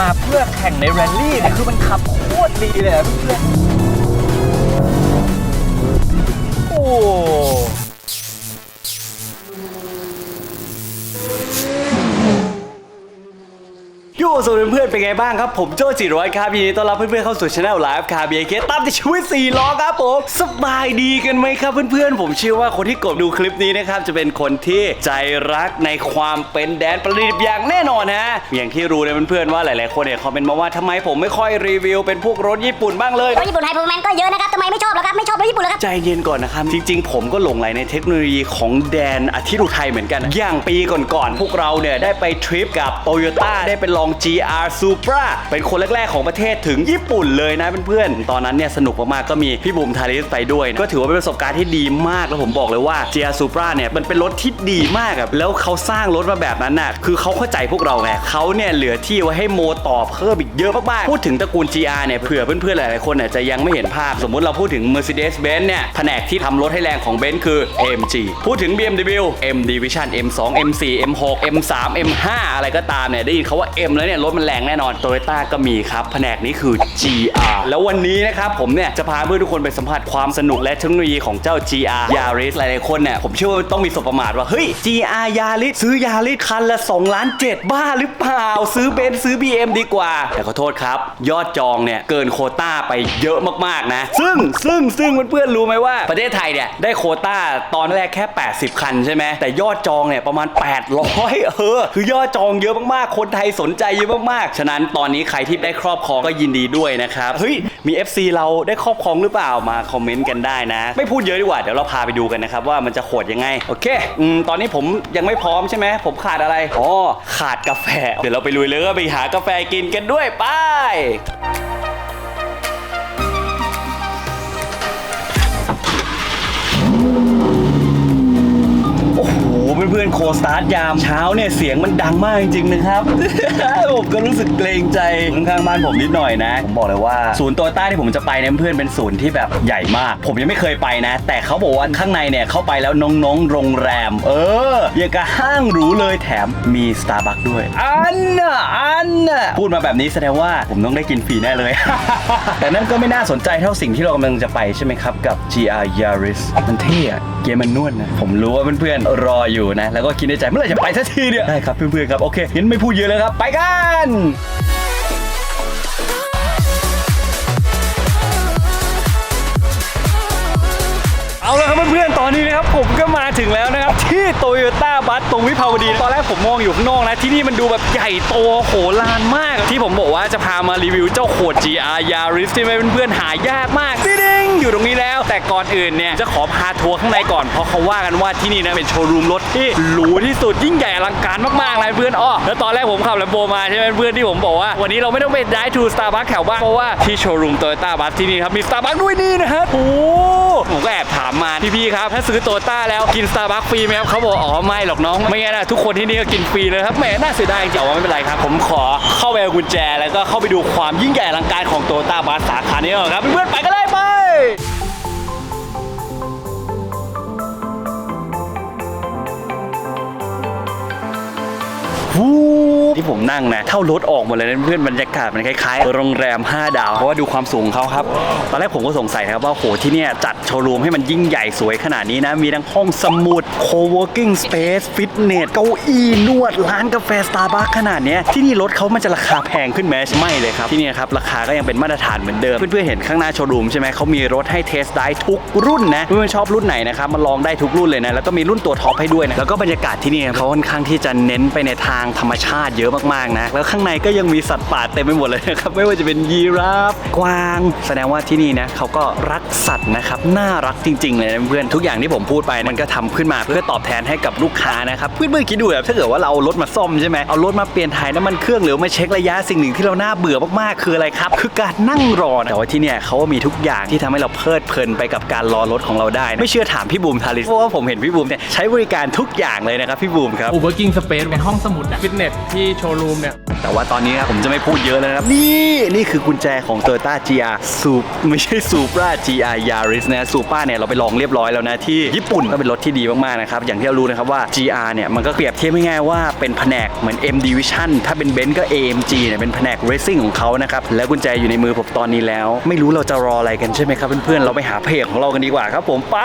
มาเพื่อแข่งในแรลลี่เนี่ยคือมันขับโคตรดีเลยอะเพื่อนโอ้ สวัสดีเพื่อนๆเป็นไงบ้างครับ ผมโจจิรวัตรครับยินดีต้อนรับเพื่อนๆเข้าสู่ช anel ไลฟ์คาเบียเคตามติดชีวิต4ล้อครับผมสบายดีกันไหมครับเพื่อนๆ ผมเชื่อว่าคนที่กดดูคลิปนี้นะครับ จะเป็นคนที่ใจรักในความเป็นแดนประดิษฐ์อย่างแน่นอนฮะอย่างที่รู้เลยเพื่อนๆว่าหลายๆคนเนี่ยคอมเมนต์มาว่าทำไมผมไม่ค่อยรีวิวเป็นพวกรถญี่ปุ่นบ้างเลยรถญี่ปุ่นไฮเปอร์แมนก็เยอะนะครับทำไมไม่ชอบล่ะครับไม่ชอบรถญี่ปุ่นเหรอครับใจเย็นก่อนนะครับจริง ๆ ผมก็หลงไหลในเทคโนโลยีของแดนอาทิตย์อุทัยเหมือนกัน อย่างปีก่อนๆพวกเราเนี่ยได้ไปทริปกับ t o y ยต้ได้ไปลอง GR Supra เป็นคนแรก ๆ ของประเทศถึงญี่ปุ่นเลยนะเพื่อนๆ ตอนนั้นเนี่ยสนุกมากๆ ก็มีพี่บุ๋มทาริสไปด้วย ก็ถือว่าเป็นประสบการณ์ที่ดีมาก แล้วผมบอกเลยว่า GR Supra เนี่ยมันเป็นรถที่ดีมากอะแล้วเขาสร้างรถมาแบบนั้นน่ะ คือเขาเข้าใจพวกเราไงเขาเนี่ยเหลือที่ไว้ให้โมต่อเพิ่มอีกเยอะมากๆ พูดถึงตระกูล GR เนี่ยเผื่อเพื่อนๆ หลายๆ คนเนี่ยจะยังไม่เห็นภาพ สมมุติเราพูดถึง Mercedes-Benz เนี่ยแผนกที่ทำรถให้แรงของ Benz คือ AMG พูดถึง BMW M Division M2 M4 M6 M3 M5 อะไรก็ตามเนี่ยได้ยินเขาว่า M แล้วเนี่ยรถมันแรงแน่นอน Toyota ก็มีครับแผนกนี้คือ GR แล้ววันนี้นะครับผมเนี่ยจะพาเพื่อนทุกคนไปสัมผัสความสนุกและเทคโนโลยีของเจ้า GR Yaris หลายๆคนเนี่ยผมเชื่อว่าต้องมีสบประมาทว่าเฮ้ย GR Yaris ซื้อ Yaris คันละ2ล้าน7บ้าหรือเปล่า ซื้อเบนซ์ซื้อ BM ดีกว่า แต่ขอโทษครับ ยอดจองเนี่ยเกินโคต้าไปเยอะมากๆนะ ซึ่งซึ่งซึ่งเพื่อนๆรู้ไหมว่าประเทศไทยเนี่ยได้โคต้าตอนแรกแค่ 80 คันใช่ไหมแต่ยอดจองเนี่ยประมาณ 800เออคือยอดจองเยอะมากๆคนไทยสนใจยอะมากๆ ฉะนั้นตอนนี้ใครที่ได้ครอบครองก็ยินดีด้วยนะครับ เฮ้ย มี FC เราได้ครอบครองหรือเปล่า มาคอมเมนต์กันได้นะ ไม่พูดเยอะดีกว่า เดี๋ยวเราพาไปดูกันนะครับว่ามันจะโหดยังไง โอเคอืมตอนนี้ผมยังไม่พร้อมใช่ไหม ผมขาดอะไร อ๋อ ขาดกาแฟ เดี๋ยวเราไปลุยเลยก็ไปหากาแฟกินกันด้วย ไป เพื่อนๆโคสตาร์ทยามเช้าเนี่ยเสียงมันดังมากจริงๆนะครับ ผมก็รู้สึกเกรงใจข้างๆบ้านผมนิดหน่อยนะผมบอกเลยว่าศูนย์โตโยต้าที่ผมจะไปเนี่ยเพื่อนเป็นศูนย์ที่แบบใหญ่มาก ผมยังไม่เคยไปนะ แต่เขาบอกว่าข้างในเนี่ยเข้าไปแล้วน้องๆโรงแรม เอออย่างกับห้างหรูเลยแถมมีสตาร์บัคด้วยอันน่ะอันน่ะพูดมาแบบนี้แสดงว่าผมต้องได้กินฟรีแน่เลย แต่นั่นก็ไม่น่าสนใจเท่าสิ่งที่เรากำลังจะไปใช่ไหมครับกับ GR Yaris มันเท่อะเกมมันนวลนะผมรู้ว่าเพื่อนๆรออยู่นะแล้วก็คิดในใจเมื่อไหร่จะไปสักทีเนี่ยได้ครับเพื่อนๆครับโอเคงั้นไม่พูดเยอะแล้วครับไปกันเอาละครับเพื่อนๆ ตอนนี้นะครับผมก็มาถึงแล้วนะครับ ที่โตโยต้าบัสตรงวิภาวดี ตอนแรกผมมองอยู่ข้างนอกนะ ที่นี่มันดูแบบใหญ่โตโหฬารมาก ที่ผมบอกว่าจะพามารีวิวเจ้าโคด GR Yaris ที่ไม่เพื่อนๆหายากมากดิ้งๆ อยู่ตรงนี้แล้ว แต่ก่อนอื่นเนี่ยจะขอพาทัวร์ข้างในก่อนเพราะเขาว่ากันว่าที่นี่นะเป็นโชว์รูมรถที่หรูที่สุดยิ่งใหญ่อลังการมากๆเลยเพื่อนอ้อแล้วตอนแรกผมขับแลมโบมาใช่ไหมเพื่อนที่ผมบอกว่าวันนี้เราไม่ต้องไปได้ทูสตาร์บัคแถวบ้านเพราะว่าที่โชว์รูมโตโยต้าบัสที่นี่ครับมีสตาร์บัคด้วยนี่นะครับโอ้ผมก็แอบถามมาพี่ๆครับถ้าซื้อโตโยต้าแล้วกินสตาร์บัคฟรีไหมครับเขาบอกอ๋อไม่หรอกน้องไม่งั้นนะทุกคนที่นี่ก็กินฟรีเลยครับแหมน่าเสียดายจริงๆแต่ว่าไม่เป็นไรครับ ผมขอเข้าไปเอากุญแจแล้วก็เข้าไปดูความยิ่งใหญ่อลังการของโตต้าบัสสาขานี้ก่อนครับเพื่อนๆไปกันเลย ไปวู ที่ผมนั่งนะ เท่ารถออกหมดเลยนะเพื่อนบรรยากาศมันคล้ายๆโรงแรม 5 ดาว เพราะว่าดูความสูงเขาครับ ตอนแรกผมก็สงสัยนะครับว่าโหที่เนี่ยจัดโชว์รูมให้มันยิ่งใหญ่สวยขนาดนี้นะ มีทั้งห้องสมุด co-working space ฟิตเนส เก้าอี้นวด ร้านกาแฟสตาร์บัคขนาดนี้ที่นี่รถเขามันจะราคาแพงขึ้นไหมไม่เลยครับ ที่นี่ครับราคาก็ยังเป็นมาตรฐานเหมือนเดิม เพื่อนๆเห็นข้างหน้าโชว์รูมใช่ไหมเขามีรถให้เทสได้ทุกรุ่นนะเพื่อนๆชอบรุ่นไหนนะครับมาลองได้ทุกรุ่นเลยนะแล้วก็มีรุ่นตัวท็อปให้ด้วยนะแล้วก็บรรยากาศที่นี่เขาค่อนข้างที่จะเน้นไปในทางธรรมชาติเยอะมากๆนะ แล้วข้างในก็ยังมีสัตว์ป่าเต็มไปหมดเลยนะครับไม่ว่าจะเป็นยีราฟกวาง แสดงว่าที่นี่นะเขาก็รักสัตว์นะครับน่ารักจริง ๆ เลยนะเพื่อนทุกอย่างที่ผมพูดไปมันก็ทำขึ้นมาเพื่อตอบแทนให้กับลูกค้านะครับเพื่อนๆคิดดูแบบถ้าเกิดว่าเราเอารถมาซ่อมใช่ไหมเอารถมาเปลี่ยนถ่ายน้ำมันเครื่องหรือมาเช็คระยะสิ่งหนึ่งที่เราน่าเบื่อมากๆคืออะไรครับคือการนั่งรอนะแต่ว่าที่เนี่ยเขาก็มีทุกอย่างที่ทำให้เราเพลิดเพลินไปกับการรอรถของเราได้นะไม่เชื่อถามพี่บูมทาริสเพราะว่าผมเห็นพี่บูมเนี่ยใช้บริการทุกอย่างเลยนะครับพี่บูมครับอูเบอร์กิ้งสเปซเป็นห้องสมุดฟิตเนสที่โชว์รูมเนี่ย แต่ว่าตอนนี้ครับผมจะไม่พูดเยอะแล้วนะครับ นี่นี่คือกุญแจของ Toyota GR สูบไม่ใช่ Supra GR Yaris นะ Supra เนี่ยเราไปลองเรียบร้อยแล้วนะที่ญี่ปุ่นก็เป็นรถที่ดีมากๆนะครับอย่างที่เรารู้นะครับว่า GR เนี่ยมันก็เปรียบเทียบง่ายๆว่าเป็นแผนกเหมือน M Division ถ้าเป็นเบนซ์ก็ AMG เนี่ยเป็นแผนก Racing ของเขานะครับแล้วกุญแจอยู่ในมือผมตอนนี้แล้ว ไม่รู้เราจะรออะไรกันใช่ไหมครับเพื่อนๆเราไปหาเพจของเรากันดีกว่าครับ ผมไป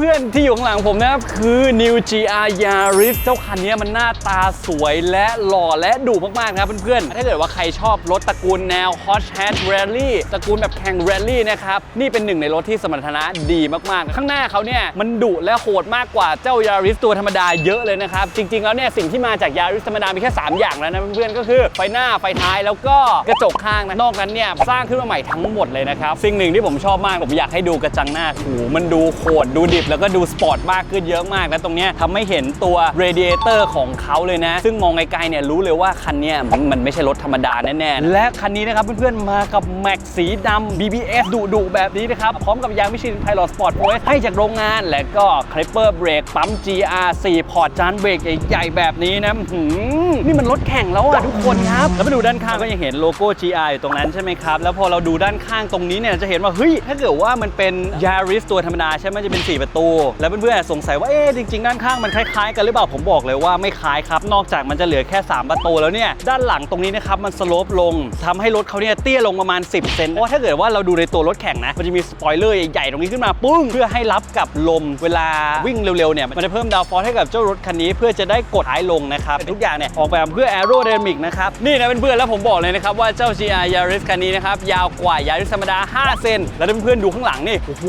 เพื่อนๆที่อยู่ข้างหลังผมนะครับ คือ New GR Yaris เจ้าคันนี้มันหน้าตาสวยและหล่อและดุมากๆนะครับเพื่อนๆ ถ้าเกิดว่าใครชอบรถตระกูลแนว Hot Hatch Rally ตระกูลแบบแข่ง Rally นะครับ นี่เป็นหนึ่งในรถที่สมรรถนะดีมากๆ ข้างหน้าเขาเนี่ย มันดุและโหดมากกว่าเจ้า Yaris ตัวธรรมดาเยอะเลยนะครับ จริงๆแล้วเนี่ยสิ่งที่มาจาก Yaris ธรรมดามีแค่ 3 อย่างแล้วนะเพื่อนๆก็คือไฟหน้าไฟท้ายแล้วก็กระจกข้างนะนอกนั้นเนี่ยสร้างขึ้นมาใหม่ทั้งหมดเลยนะครับสิ่งหนึ่งที่ผมชอบมากผมอยากให้ดูกระจังหน้าโอ้โหมันดูโหดดูดิบแล้วก็ดูสปอร์ตมากขึ้นเยอะมากและตรงเนี้ยทำให้เห็นตัวเรดิเอเตอร์ของเขาเลยนะ ซึ่งมองไกลๆเนี่ยรู้เลยว่าคันเนี้ยมันไม่ใช่รถธรรมดาแน่ๆ และคันนี้นะครับเพื่อนๆมากับแม็กสีดำ BBS ดุๆแบบนี้นะครับ พร้อมกับยางมิชลินไพลอตสปอร์ตโอให้จากโรงงาน และก็คลิปเปอร์เบรกปั๊ม GR 4พอร์ตจานเบรกใหญ่ๆแบบนี้นะหือนี่มันรถแข่งแล้วอะทุกคนครับ แล้วมาดูด้านข้างก็ยังเห็นโลโก้ GR อยู่ตรงนั้นใช่ไหมครับ แล้วพอเราดูด้านข้างตรงนี้เนี่ยจะเห็นว่าเฮ้ยถ้าเกิดว่ามันเป็น Yaris ตัวธรรมดาใช่ไหมจะเป็น4ประตูแล้วเพื่อนๆสงสัยว่าเอ๊ะจริงๆด้านข้างมันคล้ายๆกันหรือเปล่าผมบอกเลยว่าไม่คล้ายครับ นอกจากมันจะเหลือแค่ 3 ประตูแล้วเนี่ยด้านหลังตรงนี้นะครับมันสโลปลงทำให้รถเขาเนี่ยเตี้ยลงประมาณ 10 เซนเพราะว่าถ้าเกิดว่าเราดูในตัวรถแข่งนะมันจะมีสปอยเลอร์ใหญ่ๆตรงนี้ขึ้นมาปึ้งเพื่อให้รับกับลมเวลาวิ่งเร็วๆเนี่ยมันจะเพิ่มดาวฟอร์ให้กับเจ้ารถคันนี้เพื่อจะได้กดท้ายลงนะครับทุกอย่างเนี่ยออกแบบเพื่อแอโร d y นามิกนะครับนี่นะเพื่อนๆแล้วผมบอกเลยนะครับว่าเจ้า GR Yaris คันนี้นะครับยาวกว่า Yaris ธรรมดา 5 เซนแล้วเพื่อนๆดูข้างหลังนี่โอ้โห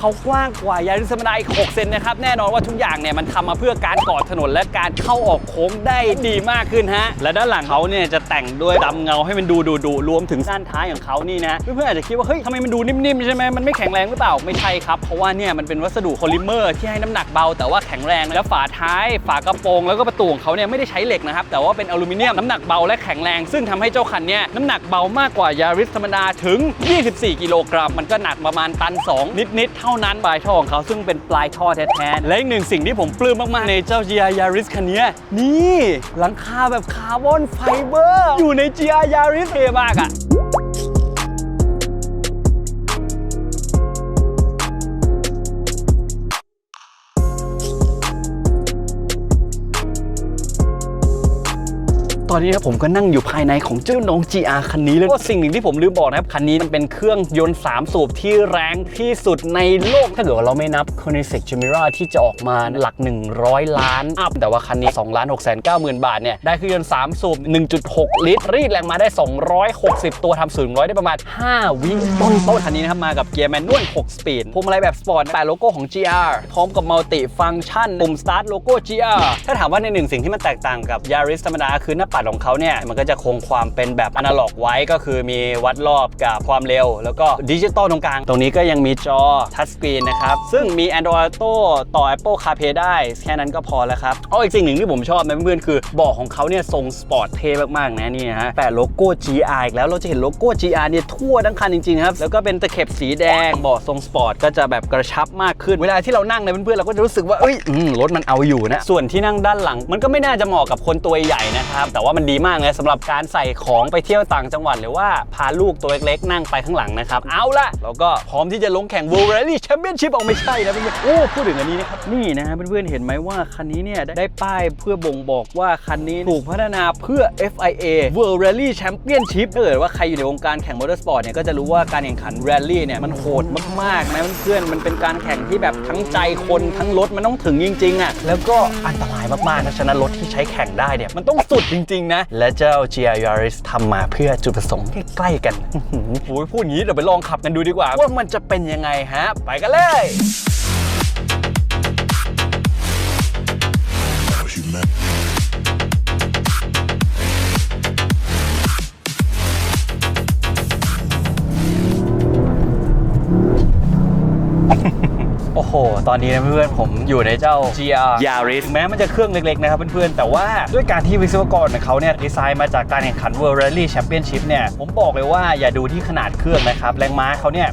เขากว้างกว่า Yaris ธรรมดาอีก6เซนนะครับแน่นอนว่าทุกอย่างเนี่ยมันทำมาเพื่อการก่อถนนและการเข้าออกโค้งได้ดีมากขึ้นฮะและด้านหลังเขาเนี่ยจะแต่งด้วยดำเงาให้มันดูดูดูรวมถึงด้านท้ายของเขานี่นะเพื่อนๆอาจจะคิดว่าเฮ้ยทำไมมันดูนิ่มๆใช่ไหมมันไม่แข็งแรงหรือเปล่าไม่ใช่ครับเพราะว่าเนี่ยมันเป็นวัสดุโพลิเมอร์ที่ให้น้ำหนักเบาแต่ว่าแข็งแรงแล้วฝาท้าย ฝากระโปรงแล้วก็ประตูของเขาเนี่ยไม่ได้ใช้เหล็กนะครับแต่ว่าเป็นอลูมิเนียมน้ำหนักเบาและแข็งแรง ซึ่งทำให้เจ้าคันเนี่ยน้ำหนักเบามากกว่ายาริสธรรมดาถึง 24 กิโลกรัมมันก็หนักประมาณตัน 2 นิดๆเท่านั้นปลายท่อของเขาซึ่งเป็นปลายท่อแท้ๆ และอีกหนึ่งสิ่งที่ผมปลื้มมากๆ ในเจ้า GR Yaris คันนี้นี่ หลังคาแบบคาร์บอนไฟเบอร์ อยู่ใน GR Yaris เท่มากอะ ตอนนี้ครับผมก็นั่งอยู่ภายในของเจ้าน้อง GR คันนี้เลยก็สิ่งหนึ่งที่ผมลืมบอกนะครับ คันนี้มันเป็นเครื่องยนต์ 3 สูบที่แรงที่สุดในโลก ถ้าเกิดว่าเราไม่นับ k o n i s e k Chimera ที่จะออกมาหลัก 100 ล้านอัพ แต่ว่าคันนี้2ล้าน6 9 0 0 0 0 บาทเนี่ย ได้เครื่องยนต์ 3 สูบ 1.6 ลิตร รีดแรงมาได้ 260 ตัวทำสูงร้อยได้ประมาณ 5 วิต้นต้นคันนี้นะครับมากับเกียร์แมนนวล6สปีดพวงมาลัยแบบสปอร์ตแปะโลโก้ของ GR พร้อมกับมัลติฟัง c t ชันปุ่มสตาร์ทโลโก้ GR ถ้าถามว่าในหนึ่งสิ่งที่มันแตกต่างกับ Yaris ธรรมดาคือหน้าปัดของเขาเนี่ยมันก็จะคงความเป็นแบบอนาล็อกไว้ก็คือมีวัดรอบกับความเร็ว แล้วก็ดิจิตอลตรงกลาง ตรงนี้ก็ยังมีจอทัชสกรีนนะครับ ซึ่งมี Android Auto ต่อ Apple CarPlay ได้ แค่นั้นก็พอแล้วครับอ๋ออีกสิ่งหนึ่งที่ผมชอบนะเพื่อนๆคือเบาะของเขาเนี่ยทรงสปอร์ตเท่มากๆนะนี่ฮะแปะโลโก้ GR อีกแล้วเราจะเห็นโลโก้ GR เนี่ยทั่วทั้งคันจริงๆครับแล้วก็เป็นตะเข็บสีแดงเบาะทรงสปอร์ตก็จะแบบกระชับมากขึ้นเวลาที่เรานั่งนยเพื่อนๆเราก็จะรู้สึกว่าเอ้ยรถมันเอาอยู่นะส่วนที่นั่งด้านหลัง มันก็ไม่น่าจะเหมาะกับคนตัวใหญ่นะครับแต่ว่ามันดีมากเลยสำหรับการใส่ของไปเที่ยวต่างจังหวัด หรือว่าพาลูกตัวเล็กๆ นั่งไปข้างหลังนะครับ เอาละเราก็พร้อมที่จะลงแข่ง World Rally Championship ออกไม่ใช่นะเพื่อนๆโอ้พูดถึงอันนี้นะครับ นี่นะฮะเพื่อนๆเห็นไหมว่าคันนี้เนี่ยได้ป้ายเพื่อบ่งบอกว่าคันนี้ถูกพัฒนาเพื่อ FIA World Rally Championship ถ้าเกิดว่าใครอยู่ในวงการแข่งมอเตอร์สปอร์ตเนี่ยก็จะรู้ว่าการแข่งขัน Rally เนี่ยมันโหดมากๆนะเพื่อนๆมันเป็นการแข่งที่แบบทั้งใจคนทั้งรถมันต้องถึงจริงๆอะแล้วก็อันตรายมากๆนะฉะนั้นรถที่ใช้แข่งได้เนี่ยมันต้องสุดจริงๆนะ และเจ้า GR Yaris ทำมาเพื่อจุดประสงค์ใกล้ๆกันอื้อหือโอ้ยพูดอย่างนี้เดี๋ยวไปลองขับกันดูดีกว่า ว่ามันจะเป็นยังไงฮะ ไปกันเลย โอ้โห ตอนนี้นะเพื่อนๆผมอยู่ในเจ้า GR Yaris ถึงแม้มันจะเครื่องเล็กๆนะครับเพื่อนๆ แต่ว่าด้วยการที่วิศวกรของเขาเนี่ยดีไซน์มาจากการแข่งขัน World Rally Championship เนี่ย ผมบอกเลยว่าอย่าดูที่ขนาดเครื่องนะครับ แรงม้าเขาเนี่ย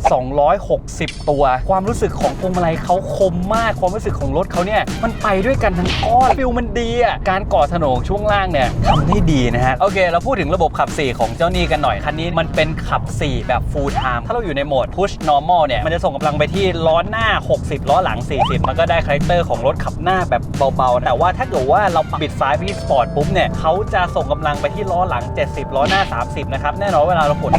260 ตัว ความรู้สึกของพวงมาลัยเขาคมมาก ความรู้สึกของรถเขาเนี่ย มันไปด้วยกันทั้งก้อนฟิลมันดีอะ การก่อถนนช่วงล่างเนี่ยทำได้ดีนะฮะ โอเค เราพูดถึงระบบขับ 4 ของเจ้านี่กันหน่อย คันนี้มันเป็นขับ 4 แบบ full time ถ้าเราอยู่ในโหมด push normal เนี่ย มันจะส่งกำลังไปที่ล้อหน้า 60ล้อหลัง 40 มันก็ได้คาแรคเตอร์ของรถขับหน้าแบบเบาๆแต่ว่าถ้าเกิดว่าเราปิดซ้ายไปที่สปอร์ตปุ๊บเนี่ยเขาจะส่งกำลังไปที่ล้อหลัง 70 ล้อหน้า 30 นะครับ แน่นอนเวลาเรากด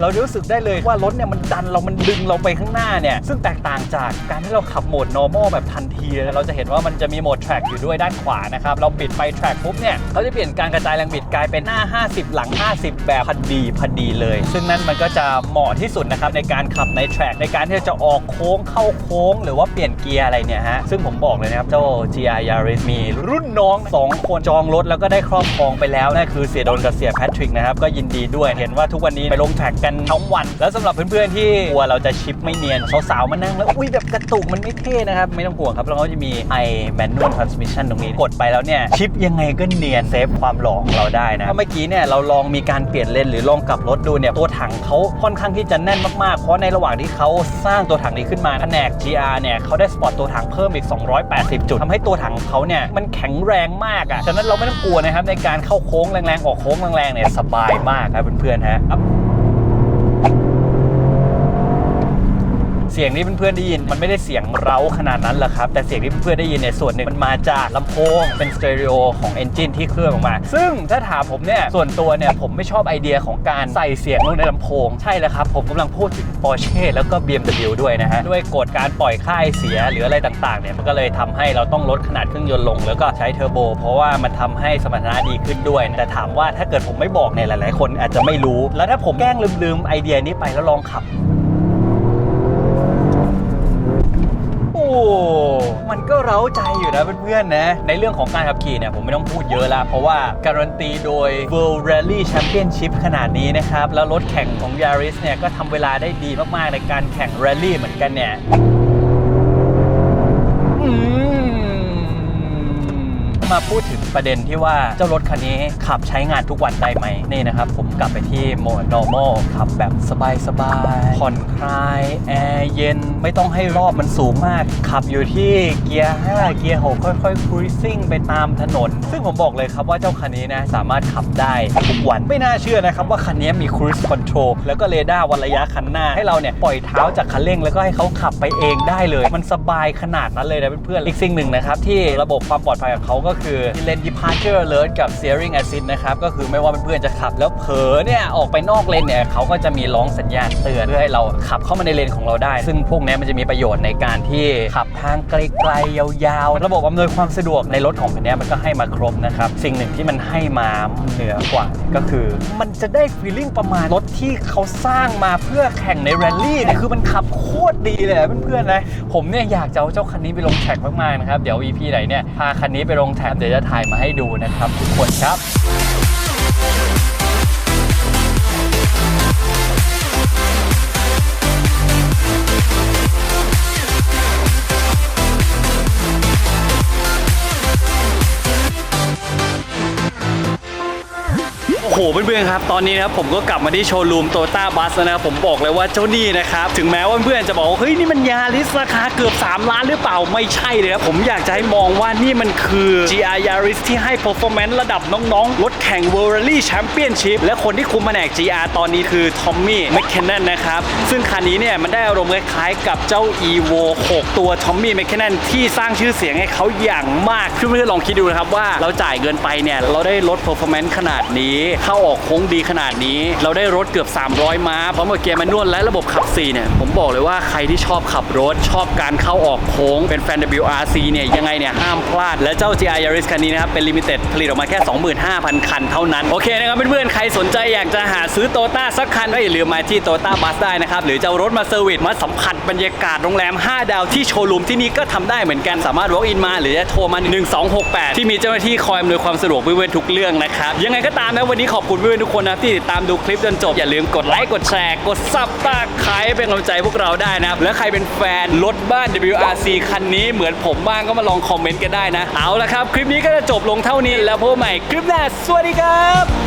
เรารู้สึกได้เลยว่ารถเนี่ยมันดันเรามันดึงเราไปข้างหน้าเนี่ยซึ่งแตกต่างจากการที่เราขับโหมด normal แบบทันทีเราจะเห็นว่ามันจะมีโหมด track อยู่ด้วยด้านขวานะครับเราปิดไฟ track ปุ๊บเนี่ยเขาจะเปลี่ยนการกระจายแรงบิดกลายเป็นหน้า 50 หลัง 50 แบบพอดีพอดีเลย ซึ่งนั่นมันก็จะเหมาะที่สุดนะครับในการขับใน track ในการที่จะออกโค้งเข้าโค้ง หรือว่าเปลี่ยนเกียร์อะไรเนี่ยฮะซึ่งผมบอกเลยนะครับเจ้า GR Yaris มีรุ่นน้องสองคนจองรถแล้วก็ได้ครอบครองไปแล้วนั่นคือเสียดนกับเสียแพทริกนะครับก็ยินดีด้วยเห็นว่าทุกวันนี้ไปลงแท็กกันทั้งวัน แล้วสำหรับเพื่อนๆที่กลัวเราจะชิปไม่เนียนสาวๆมานั่งแล้วอุ้ยแบบกระตุกมันไม่เท่นะครับ ไม่ต้องห่วงครับแล้วก็จะมี i manual transmission ตรงนี้กดไปแล้วเนี่ยชิปยังไงก็เนียนเซฟความหล่อของเราได้นะถ้าเมื่อกี้เนี่ยเราลองมีการเปลี่ยนเลนหรือลองกลับรถดูเนี่ยตัวถังเขาค่อนข้างที่จะแน่นมากๆเพราะในระหว่างที่เขาสร้างตัวถังนี้ขึ้นมาแผนก GR เนี่ยเขาได้สปอร์ตตัวถังเพิ่มอีก 280 จุดทำให้ตัวถังเขาเนี่ยมันแข็งแรงมากอะ่ะฉะนั้นเราไม่ต้องกลัวนะครับในการเข้าโค้งแรงๆออกโค้งแรงๆเนี่ยสบายมากครับเพื่อนๆฮะ เสียงที่เพื่อนๆได้ยินมันไม่ได้เสียงเร้าขนาดนั้นหรอกครับ แต่เสียงที่เพื่อนๆได้ยินเนี่ยส่วนหนึ่งมันมาจากลำโพงเป็นสเตอริโอของเอนจินที่เคลื่อนออกมา ซึ่งถ้าถามผมเนี่ยส่วนตัวเนี่ยผมไม่ชอบไอเดียของการใส่เสียงลงในลำโพง ใช่แล้วครับ ผมกำลังพูดถึง Porsche แล้วก็ BMW ด้วยนะฮะ ด้วยกฎการปล่อยค่ายเสียหรืออะไรต่างๆเนี่ยมันก็เลยทำให้เราต้องลดขนาดเครื่องยนต์ลง แล้วก็ใช้เทอร์โบ เพราะว่ามันทำให้สมรรถนะดีขึ้นด้วย แต่ถามว่าถ้าเกิดผมไม่บอกเนี่ยหลาย ๆ คนอาจจะไม่รู้ แล้วถ้าผมแกล้งลืมๆไอเดียนี้ไปแล้วลองขับ มันก็เร้าใจอยู่นะเพื่อนๆนะ ในเรื่องของการขับขี่เนี่ยผมไม่ต้องพูดเยอะละเพราะว่าการันตีโดย World Rally Championship ขนาดนี้นะครับ แล้วรถแข่งของ Yaris เนี่ยก็ทำเวลาได้ดีมากๆในการแข่ง Rally เหมือนกันเนี่ยมาพูดถึง ประเด็นที่ว่าเจ้ารถคันนี้ขับใช้งานทุกวันได้ไหมนี่นะครับ ผมกลับไปที่โหมด normal ขับแบบสบายๆผ่อนคลายแอร์เย็นไม่ต้องให้รอบมันสูงมาก ขับอยู่ที่เกียร์ 5 เกียร์ 6 ค่อยๆ cruising ไปตามถนน ซึ่งผมบอกเลยครับว่าเจ้าคันนี้นะ สามารถขับได้ทุกวันไม่น่าเชื่อนะครับว่าคันนี้มี cruise control แล้วก็เรดาร์วัดระยะคันหน้า ให้เราเนี่ยปล่อยเท้าจากคันเร่งแล้วก็ให้เขาขับไปเองได้เลย มันสบายขนาดนั้นเลยนะเพื่อนๆอีกสิ่งหนึ่งนะครับที่ระบบความปลอดภัยของเขาก็คือ lane departure alert กับ steering assist นะครับ ก็คือไม่ว่าเพื่อนๆจะขับแล้วเผลอเนี่ย ออกไปนอกเลนเนี่ยเขาก็จะมีร้องสัญญาณเตือน เพื่อให้เราขับเข้ามาในเลนของเราได้ ซึ่งพวกนี้มันจะมีประโยชน์ในการที่ขับทางไกลๆ ยาวๆ ระบบอำนวยความสะดวกในรถของคันนี้มันก็ให้มาครบนะครับ สิ่งหนึ่งที่มันให้มาเหนือกว่าก็คือ มันจะได้ฟีลลิ่งประมาณรถที่เขาสร้างมาเพื่อแข่งในแรลลี่เนี่ยคือมันขับโคตรดีเลยเพื่อนๆนะผมเนี่ยอยากจะเอาเจ้าคันนี้ไปลงแท็กมากๆนะครับเดี๋ยว EP ไหนเนี่ยพาคันนี้ไปลงแท็กเดี๋ยวจะถ่ายมาให้ดูนะครับทุกคนครับ โอ้โหเพื่อนๆครับตอนนี้นะครับผมก็กลับมาที่โชว์รูมโตต้าบัสนะครับผมบอกเลยว่าเจ้านี่นะครับถึงแม้ว่าเพื่อนจะบอกว่าเฮ้ยนี่มันยาริสราคาเกือบ 3 ล้านหรือเปล่าไม่ใช่เลยครับผมอยากจะให้มองว่านี่มันคือ GR Yaris ที่ให้ performance ระดับน้องๆรถแข่ง World Rally Championship และคนที่คุมแผนก GR ตอนนี้คือทอมมี่แมคเคนนนนะครับซึ่งคันนี้เนี่ยมันได้อารมณ์คล้ายๆกับเจ้า Evo 6 ตัวทอมมี่แมคเคนนนที่สร้างชื่อเสียงให้เขาอย่างมากเพื่อนๆลองคิดดูนะครับว่าเราจ่ายเงินไปเนี่ยเราได้รถ performance ขนาดนี้เข้าออกโค้งดีขนาดนี้ เราได้รถเกือบ 300 ม้าพร้อมกับเกียร์แมนนวลและระบบขับ 4 เนี่ย ผมบอกเลยว่าใครที่ชอบขับรถชอบการเข้าออกโค้งเป็นแฟน WRC เนี่ยยังไงเนี่ย ห้ามพลาด และเจ้า GR Yaris คันนี้นะครับ เป็นลิมิเต็ดผลิตออกมาแค่ 25,000 คันเท่านั้น โอเคนะครับเพื่อนๆใครสนใจอยากจะหาซื้อโตต้าสักคันก็อย่าลืมมาที่โตต้าบัสได้นะครับหรือจะรถมาเซอร์วิสมาสัมผัสบรรยากาศโรงแรม 5 ดาวที่โชว์รูมที่นี่ก็ทำได้เหมือนกันสามารถ walk in มาหรือจะโทรมา 1268 ที่มีเจ้าหน้าที่คอยอำนวยความสะดวกเพื่อนๆทุกเรื่องนะครับยังไงก็ตามนะวันนี้ขอบคุณเพื่อนๆทุกคนนะที่ติดตามดูคลิปจนจบ อย่าลืมกดไลค์กดแชร์ กดซับตาใครเป็นกำลังใจพวกเราได้นะ และใครเป็นแฟนรถบ้าน WRC คันนี้เหมือนผมบ้างก็มาลองคอมเมนต์กันได้นะ เอาละครับ คลิปนี้ก็จะจบลงเท่านี้แล้วพบใหม่คลิปหน้าสวัสดีครับ